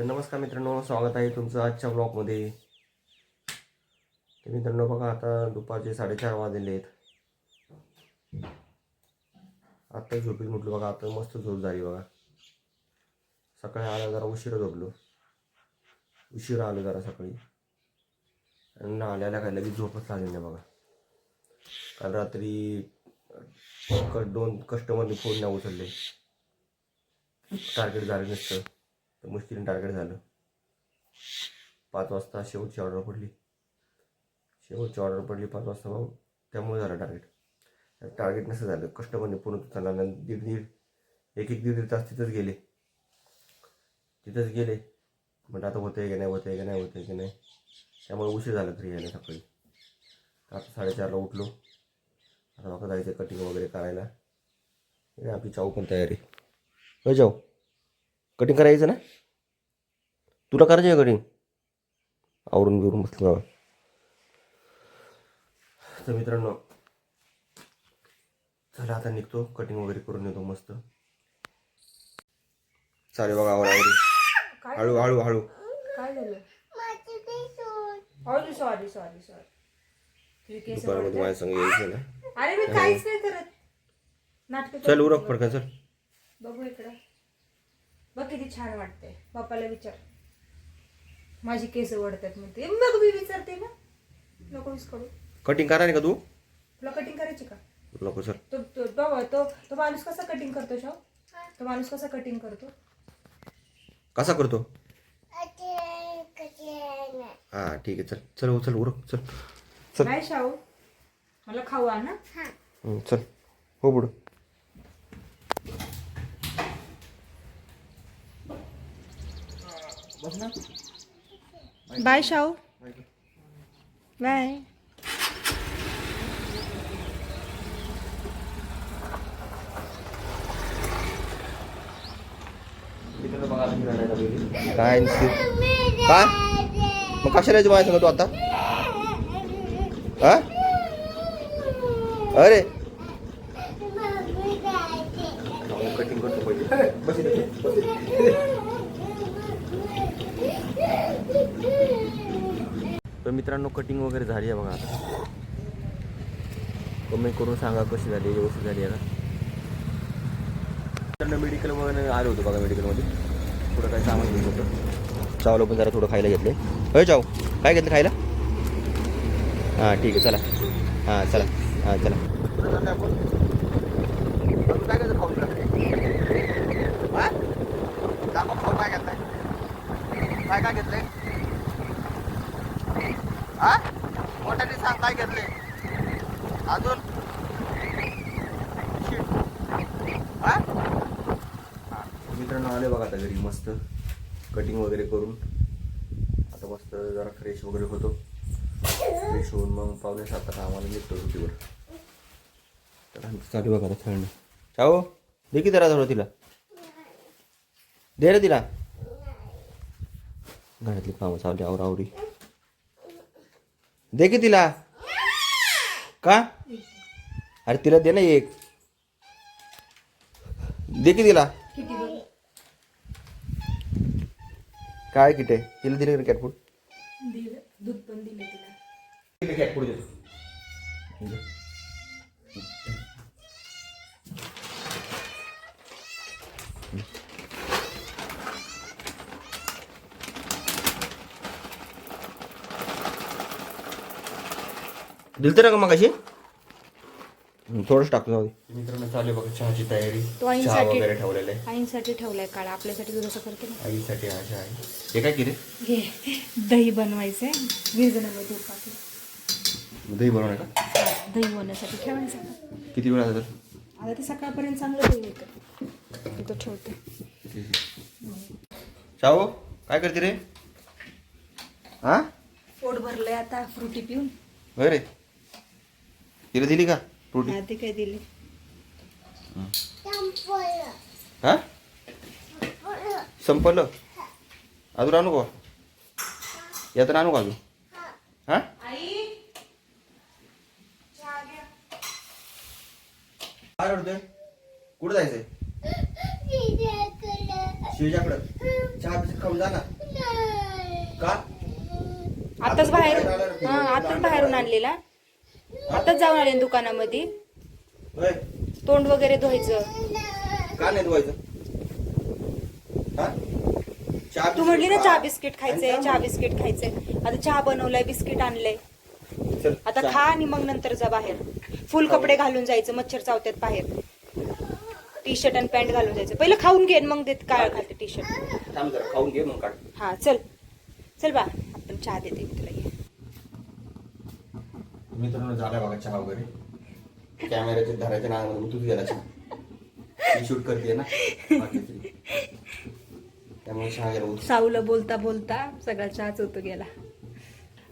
तर नमस्कार मित्रांनो स्वागत आहे तुमचं आजच्या ब्लॉगमध्ये तर मित्रांनो बघा आता दुपारचे साडेचार वाजलेले आहेत. आत्ता झोपीत म्हटलं बघा आता मस्त झोप झाली बघा. सकाळी आला जरा उशिरा झोपलो. उशिरा आलो जरा सकाळी. आणि ना आल्याला काय लगेच झोपच लागली नाही बघा. काल रात्री क- दोन कस्टमरने फोन नाही उचलले. टार्गेट झालं नसतं. तर मुश्किलीने टार्गेट झालं. पाच वाजता शेवटची ऑर्डर पडली. शेवटची ऑर्डर पडली पाच वाजता मग त्यामुळे झालं टार्गेट टार्गेट नसं झालं. कस्टमरने पूर्ण चालला आणि दीड दीड एक एक दीड दीड तास तिथंच गेले. तिथंच गेले. म्हणजे आता होतंय की नाही होतंय की नाही होतंय की नाही. त्यामुळे उशीर झाला घरी यायला सकाळी. आता साडेचारला उठलो. आता बघा जायचं कटिंग वगैरे करायला. आपली चाऊ पण तयारी. हो जाऊ कटिंग करायचं ना? तुला करायचं आहे कटिंग आवरून बिवरून बसलं तर मित्रांनो चला आता निघतो. कटिंग वगैरे करून येतो मस्त. चालेल बघा आवड आवडी हळू हळू हळू. काय झालं? सॉरी सॉरी सॉरी सॉरी माझ्या संग यायचं ना? अरे मी काहीच नाही करत. नाटक चल उरक पडका चल. बघू इकडं. बघ किती छान वाटते बापाला विचार. माझी केस ओढतात म्हणते. बघ मी विचारते ना. नको विचारू कटिंग करा नाही का तू? तुला कटिंग करायची का? नको सर. तो तो तो तो तो माणूस कसा कटिंग करतो शाव तो माणूस कसा कटिंग करतो? कसा करतो? हा ठीक आहे. चल चल चल उरक चल. चल. नाही शाहू. मला खाऊ आण हं, चल. हो पुढं बाय शाहू बाय काय नुसती? काय मग कशाला यायचं माझ्या सांग तू आता हा अरे कटिंग करतो पहिले बस इथे, बस इथे. तर मित्रांनो कटिंग वगैरे झाली आहे बघा. आता कमेंट करून सांगा कशी झाली व्यवस्थित झाली आहे का त्यांना मेडिकल वगैरे आलो होतो बघा मेडिकलमध्ये थोडं काही सामान घेऊन होतं. चावलं पण जरा थोडं खायला घेतले होय चाव काय घेतलं खायला? हां ठीक आहे चला. हां चला. हां चला. काय काय घेतलं हा? मोठ्याने सांग काय घेतले? अजून? मित्रांनो आले बघा आता घरी मस्त. कटिंग वगैरे करून. आता मस्त जरा फ्रेश वगैरे होतो. फ्रेश होऊन मग पावणे सात आम्हाला निघतो ड्युटीवर. तर आमचं चालू बघा आता खेळणं. चाओ दे की जरा जवळ तिला. दे रे तिला. घरातली कामं चालली आवरा आवडी दे की तिला? का? अरे तिला दे ना एक. दे की तिला? काय किटे? तिला दिले का कॅट फूड दिलं दूध पण दिलं तिला. कॅट फूड देतो. दिलते ना का मग अशी थोडंच जाऊ दे. मित्रांनो चालू बघा चहाची तयारी. तो चहा आईंसाठी- वगैरे ठेवलेला आहे. आईंसाठी ठेवलाय काळा आपल्यासाठी जसं करते ना. आईसाठी हा चहा आहे. हे काय केले घे दही बनवायचंय विरजणामध्ये दूध टाकलं दही बनवणार का? हा, दही बनवण्यासाठी ठेवायचं आता. किती वेळ आता आता ते सकाळपर्यंत चांगलं दही येतं तिथं ठेवते. शाहू काय करते रे? हा? पोट भरलंय आता फ्रुटी पिऊन. होय रे. तिला दिली का हा ते काय दिले? हा? संपलं अजून आणू का? यातून आणू का अजून? हा? आई काय रडतोय कुठं जायचंय? शिवजाकडं. चहा बिस्किट खाऊन जा ना. का? आताच बाहेर हा आताच बाहेरून आणलेला. आताच जाऊन आले ना दुकानामध्ये. होय. तोंड वगैरे धुवायचं. का नाही धुवायचं? हा? चहा तू म्हटली ना चहा. बिस्किट खायचंय चहा बिस्किट खायचंय. आता चहा बनवलाय बिस्किट आणलंय. आता. खा आणि मग नंतर जा बाहेर. फुल कपडे घालून जायचं मच्छर चावतात बाहेर. टी शर्ट आणि पॅन्ट घालून जायचं. पहिलं खाऊन घे आणि मग देत काळ घालते टी शर्ट थांब जरा खाऊन घे मग काढ. हा चल. चल बा आपण चहा देते मी तुला. ये. मित्रांनो झाला बघा चहा वगैरे. कॅमेऱ्याचे धरायच्या नावामध्ये मग तूच गेला चहा मी शूट करते ना. बाकीची. त्यामुळे चहा गेला साऊला बोलता बोलता सगळा चहाच होतो गेला.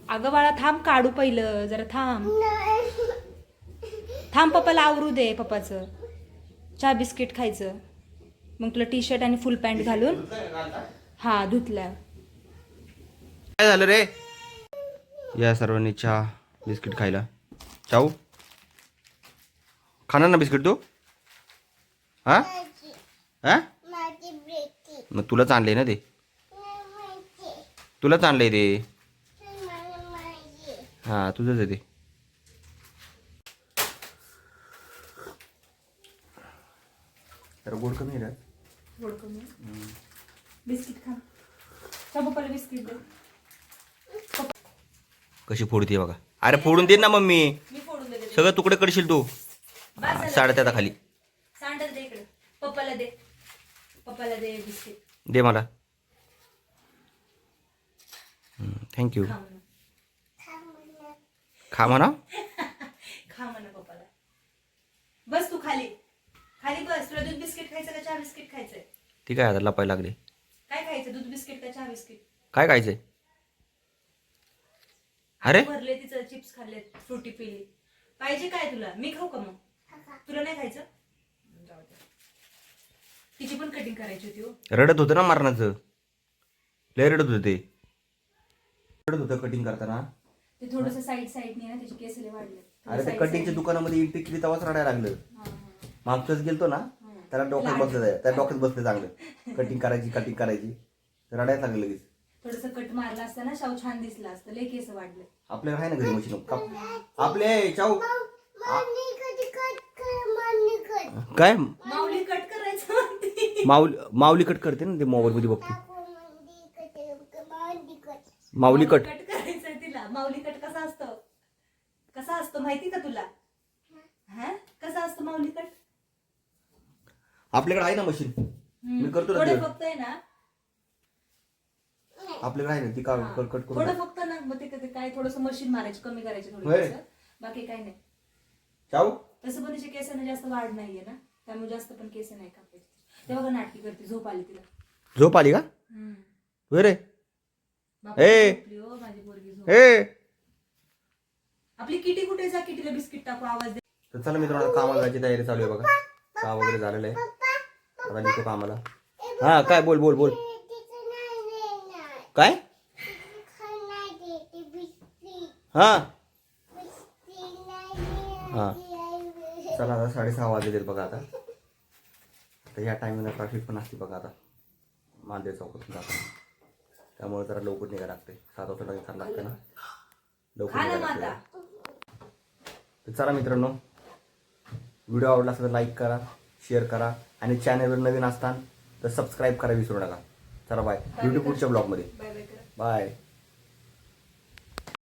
अगं बाळा थांब काढू पहिलं. जरा थांब. थांब पप्पाला आवरू दे पप्पाचं. चहा बिस्किट खायचं. मग तुला टी शर्ट आणि फुल पॅन्ट घालून हा धुतल्या. काय झालं रे? या सर्वांनी चहा. बिस्किट खायला. चाऊ खाणार ना बिस्किट तू? हा? हा? मग तुलाच आणले ना ते. तुलाच आणलंय ते. हा तुझंच आहे ते. तर गोड कमी आहे बिस्किट खा. पप्पाला बिस्किट दे. कशी फोडते बघा. अरे फोडून दे ना मम्मी. मी फोडून देते सगळं तुकडे करशील तू. बस साड्या त्याचा खाली. सांडल दे इकडे. पप्पाला दे. पप्पाला दे बिस्किट. दे मला. थँक्यू खा म्हणा. खा म्हणा. खा म्हणा पप्पाला. बस तू खाली. खाली बस. तुला दूध बिस्किट खायचं का चहा बिस्किट खायचंय? ठीक आहे आता लपायला लागले. काय खायचं? दूध बिस्किट का चहा बिस्किट? काय खायचंय? अरे? भरले तिचं चिप्स खाल्ले फ्रुटी पिली. पाहिजे काय तुला? मी खाऊ का मग? तुला नाही खायचं? जाऊ दे. तिची पण कटिंग करायची होती हो. रडत होतं ना मारण्याचं लय रडत होतं. रडत होतं कटिंग करताना. ते थोडस साईड साईडने ना त्याचे केस लय वाढले अरे ते कटिंगच्या दुकानामध्ये एंट्री केली तेव्हाच रडायला लागलं. मागच्याच गेलतो ना त्याला डोक्यात बसलं त्या डोक्यात बसलं चांगलं. कटिंग करायची कटिंग करायची. रडायला लागलं लगेच. थोडस कट मारला असता ना शाव छान दिसला असतं. लय केस वाढले. आपल्याला आहे ना घरी मशीन काप. आपले चाऊ काय? माऊली कट करायचं म्हणते. माऊली माऊली कट करते ना ते मोबाईल मध्ये बघते. माऊली कट कट. करायचंय तिला. माऊली कट कसा असतो? कसा असतो माहिती का तुला? हा? कसा असतो माऊली कट? आपल्याकडे आहे ना मशीन. मी करतो ना थोडं ते. फक्त आहे ना. आपल्याकडे आहे ना ती का हा. कट कट थोडं करून फक्त ना मग ते ते काय थोडस मशीन मारायची कमी करायची थोडी होय. केसं. बाकी काय नाही. चाऊ तसं पण तिच्या केसांना जास्त वाढ नाहीये ना त्यामुळे जास्त पण केस नाही कापायची तेव्हा का नाटकी करते झोप आली तिला. झोप आली का. होय रे. बापरे, ए. झोपली हो, माझी पोरगी झोप हे आपली किटी कुठे जा किटीला बिस्किट टाकू आवाज दे. तर चला मित्रांनो कामाला जायची तयारी चालू आहे बघा. काम वगैरे झालेलं आहे. आता निघतो कामाला. हा काय बोल बोल बोल. काय? हा. हा. चला आता साडेसहा वाजलेत बघा आता. तर या टायमिंगला ट्रॅफिक पण असते बघा आता. मांदेर चौकातून जाताना. त्यामुळे जरा लवकर निघायला लागते सात वाजता लगेच लागते ना? लवकर निघायला लागते तर चला मित्रांनो व्हिडिओ आवडला असेल तर लाईक करा शेअर करा. आणि चॅनलवर नवीन असताना तर सबस्क्राईब करा विसरू नका. चला बाय. पुढच्या ब्लॉगमध्ये. बाय.